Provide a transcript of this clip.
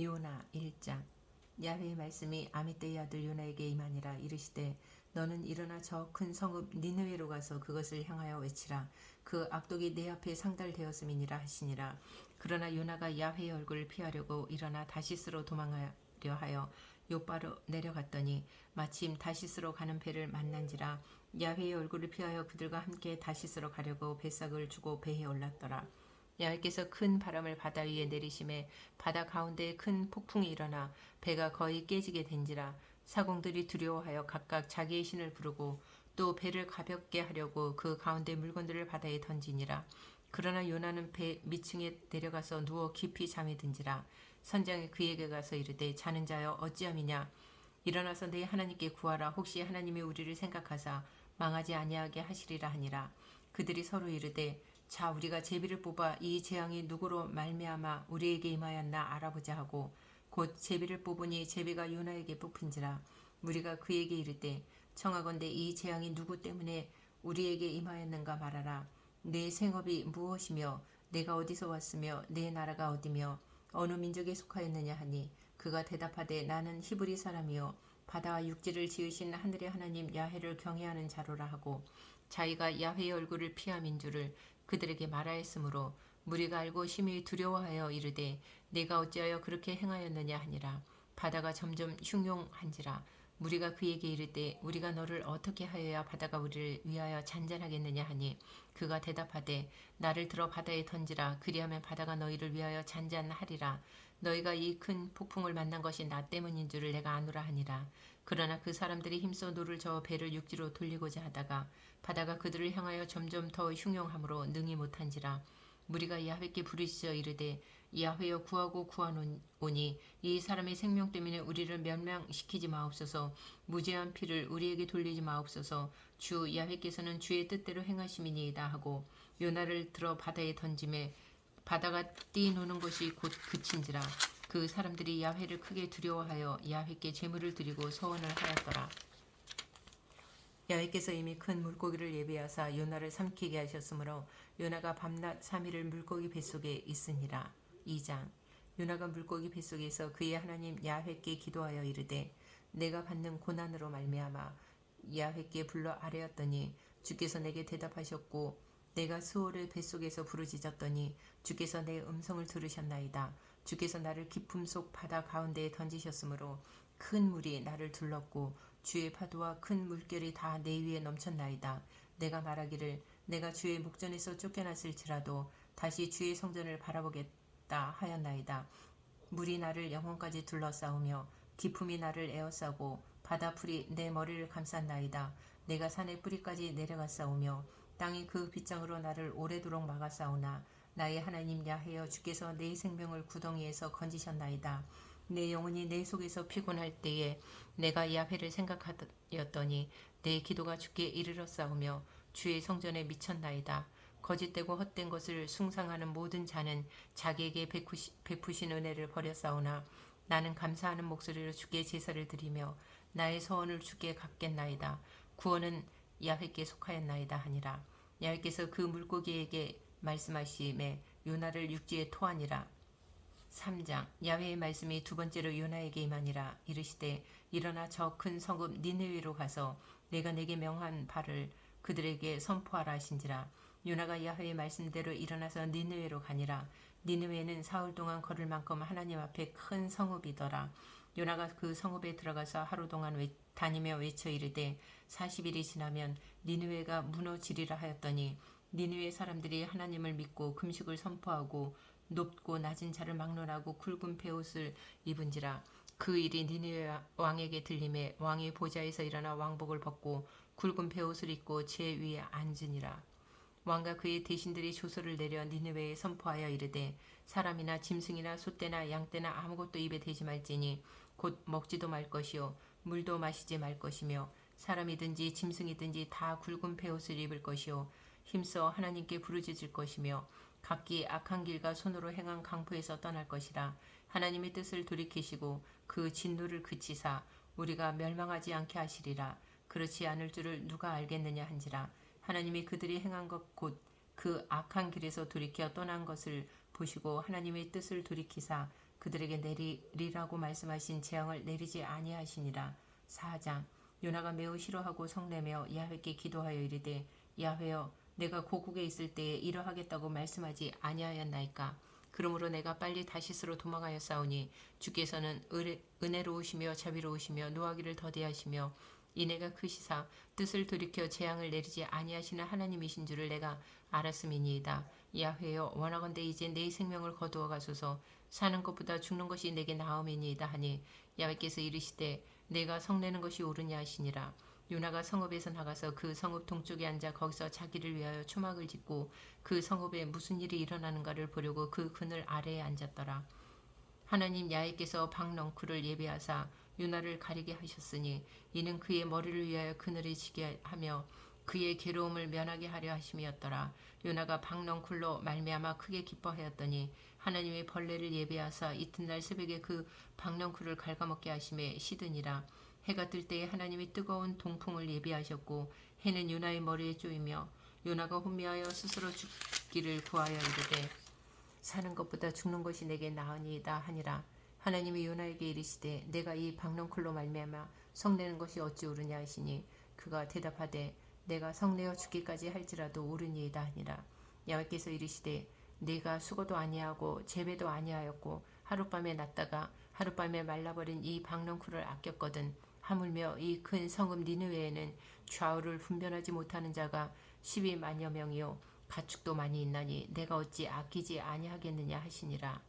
요나 1장. 야훼의 말씀이 아미떼의 아들 요나에게 임하니라 이르시되 너는 일어나 저 큰 성읍 니느웨로 가서 그것을 향하여 외치라. 그 악독이 내 앞에 상달되었음이니라 하시니라. 그러나 요나가 야훼의 얼굴을 피하려고 일어나 다시스로 도망하려 하여 요바로 내려갔더니 마침 다시스로 가는 배를 만난지라 야훼의 얼굴을 피하여 그들과 함께 다시스로 가려고 배삭을 주고 배에 올랐더라 야훼께서 큰 바람을 바다 위에 내리심에 바다 가운데에 큰 폭풍이 일어나 배가 거의 깨지게 된지라 사공들이 두려워하여 각각 자기의 신을 부르고 또 배를 가볍게 하려고 그 가운데 물건들을 바다에 던지니라. 그러나 요나는 배 밑층에 내려가서 누워 깊이 잠에 든지라 선장이 그에게 가서 이르되 자는 자여 어찌함이냐? 일어나서 내 하나님께 구하라. 혹시 하나님이 우리를 생각하사 망하지 아니하게 하시리라 하니라. 그들이 서로 이르되 자 우리가 제비를 뽑아 이 재앙이 누구로 말미암아 우리에게 임하였나 알아보자 하고 곧 제비를 뽑으니 제비가 요나에게 뽑힌지라 우리가 그에게 이르되 청하건대 이 재앙이 누구 때문에 우리에게 임하였는가 말하라. 내 생업이 무엇이며 내가 어디서 왔으며 내 나라가 어디며 어느 민족에 속하였느냐 하니 그가 대답하되 나는 히브리 사람이요 바다와 육지를 지으신 하늘의 하나님 야훼를 경외하는 자로라 하고 자기가 야훼의 얼굴을 피함인 줄을 그들에게 말하였으므로 무리가 알고 심히 두려워하여 이르되 내가 어찌하여 그렇게 행하였느냐 하니라. 바다가 점점 흉용한지라. 무리가 그에게 이르되 우리가 너를 어떻게 하여야 바다가 우리를 위하여 잔잔하겠느냐 하니 그가 대답하되 나를 들어 바다에 던지라. 그리하면 바다가 너희를 위하여 잔잔하리라. 너희가 이 큰 폭풍을 만난 것이 나 때문인 줄을 내가 아노라 하니라 그러나 그 사람들이 힘써 노를 저어 배를 육지로 돌리고자 하다가 바다가 그들을 향하여 점점 더 흉용함으로 능히 못한지라 무리가 야훼께 부르짖어 이르되 야훼여 구하고 구하노니 이 사람의 생명 때문에 우리를 멸망시키지 마옵소서. 무죄한 피를 우리에게 돌리지 마옵소서. 주 야훼께서는 주의 뜻대로 행하심이니이다 하고 요나를 들어 바다에 던짐에 바다가 뛰노는 것이 곧 그친지라. 그 사람들이 야훼를 크게 두려워하여 야훼께 제물을 드리고 서원을 하였더라. 야훼께서 이미 큰 물고기를 예비하사 요나를 삼키게 하셨으므로 요나가 밤낮 3일을 물고기 뱃속에 있으니라. 2장. 요나가 물고기 뱃속에서 그의 하나님 야훼께 기도하여 이르되 내가 받는 고난으로 말미암아 야훼께 불러 아뢰었더니 주께서 내게 대답하셨고 내가 수호를 뱃속에서 부르짖었더니 주께서 내 음성을 들으셨나이다. 주께서 나를 깊음 속 바다 가운데에 던지셨으므로 큰 물이 나를 둘렀고 주의 파도와 큰 물결이 다 내 위에 넘쳤나이다. 내가 말하기를 내가 주의 목전에서 쫓겨났을지라도 다시 주의 성전을 바라보겠다 하였나이다. 물이 나를 영혼까지 둘러싸우며 기품이 나를 에워싸고 바다풀이 내 머리를 감쌌나이다. 내가 산의 뿌리까지 내려갔사오며 땅이 그 빗장으로 나를 오래도록 막아싸우나 나의 하나님 야하여 주께서 내 생명을 구덩이에서 건지셨나이다. 내 영혼이 내 속에서 피곤할 때에 내가 야훼를 생각하였더니 내 기도가 주께 이르러 싸우며 주의 성전에 미쳤나이다. 거짓되고 헛된 것을 숭상하는 모든 자는 자기에게 베푸시, 베푸신 은혜를 버렸사오나 나는 감사하는 목소리로 주께 제사를 드리며 나의 서원을 주께 갚겠나이다. 구원은 야훼께 속하였나이다 하니라. 야훼께서 그 물고기에게 말씀하시매 요나를 육지에 토하니라. 3장 야훼의 말씀이 두 번째로 요나에게 임하니라 이르시되 일어나 저 큰 성읍 니느웨로 가서 내가 내게 명한 바를 그들에게 선포하라 하신지라 요나가 야훼의 말씀대로 일어나서 니느웨로 가니라 니느웨는 사흘 동안 걸을 만큼 하나님 앞에 큰 성읍이더라 요나가 그 성읍에 들어가서 하루 동안 외, 다니며 외쳐 이르되 40일이 지나면 니느웨가 무너지리라 하였더니 니느웨 사람들이 하나님을 믿고 금식을 선포하고 높고 낮은 자를 막론하고 굵은 베옷을 입은지라 그 일이 니느웨 왕에게 들림에 왕이 보좌에서 일어나 왕복을 벗고 굵은 베옷을 입고 제 위에 앉으니라. 왕과 그의 대신들이 조서를 내려 니느웨에 선포하여 이르되 사람이나 짐승이나 소떼나 양떼나 아무것도 입에 대지 말지니 곧 먹지도 말 것이요 물도 마시지 말 것이며 사람이든지 짐승이든지 다 굵은 베옷을 입을 것이요 힘써 하나님께 부르짖을 것이며 각기 악한 길과 손으로 행한 강포에서 떠날 것이라. 하나님의 뜻을 돌이키시고 그 진노를 그치사 우리가 멸망하지 않게 하시리라. 그렇지 않을 줄을 누가 알겠느냐 한지라. 하나님이 그들이 행한 것 곧 그 악한 길에서 돌이켜 떠난 것을 보시고 하나님의 뜻을 돌이키사 그들에게 내리리라고 말씀하신 재앙을 내리지 아니하시니라. 4장 요나가 매우 싫어하고 성내며 야훼께 기도하여 이르되 야훼여 내가 고국에 있을 때에 이러하겠다고 말씀하지 아니하였나이까 그러므로 내가 빨리 다시스로 도망하여 싸우니 주께서는 은혜, 은혜로우시며 자비로우시며 노하기를 더디하시며 이내가 크시사 뜻을 돌이켜 재앙을 내리지 아니하시는 하나님이신 줄을 내가 알았음이니이다. 야훼여 원하건대 이제 내 생명을 거두어 가소서 사는 것보다 죽는 것이 내게 나음이니이다 하니 야훼께서 이르시되 내가 성내는 것이 옳으냐 하시니라. 요나가 성읍에서 나가서 그 성읍 동쪽에 앉아 거기서 자기를 위하여 초막을 짓고 그 성읍에 무슨 일이 일어나는가를 보려고 그 그늘 아래에 앉았더라. 하나님 야훼께서 박넝쿨을 예배하사 요나를 가리게 하셨으니 이는 그의 머리를 위하여 그늘에 지게 하며 그의 괴로움을 면하게 하려 하심이었더라. 요나가 박넝쿨로 말미암아 크게 기뻐하였더니 하나님의 벌레를 예배하사 이튿날 새벽에 그 박넝쿨을 갉아먹게 하심에 시드니라. 해가 뜰 때에 하나님이 뜨거운 동풍을 예비하셨고 해는 요나의 머리에 쪼이며 요나가 혼미하여 스스로 죽기를 구하여 이르되 사는 것보다 죽는 것이 내게 나으니이다 하니라 하나님이 요나에게 이르시되 내가 이 박넝쿨로 말미암아 성내는 것이 어찌 옳으냐 하시니 그가 대답하되 내가 성내어 죽기까지 할지라도 옳으니이다 하니라 야훼께서 이르시되 네가 수고도 아니하고 재배도 아니하였고 하룻밤에 났다가 하룻밤에 말라버린 이 박넝쿨을 아꼈거든 하물며 이 큰 성읍 니느웨에는 좌우를 분별하지 못하는 자가 12만여 명이요 가축도 많이 있나니 내가 어찌 아끼지 아니하겠느냐 하시니라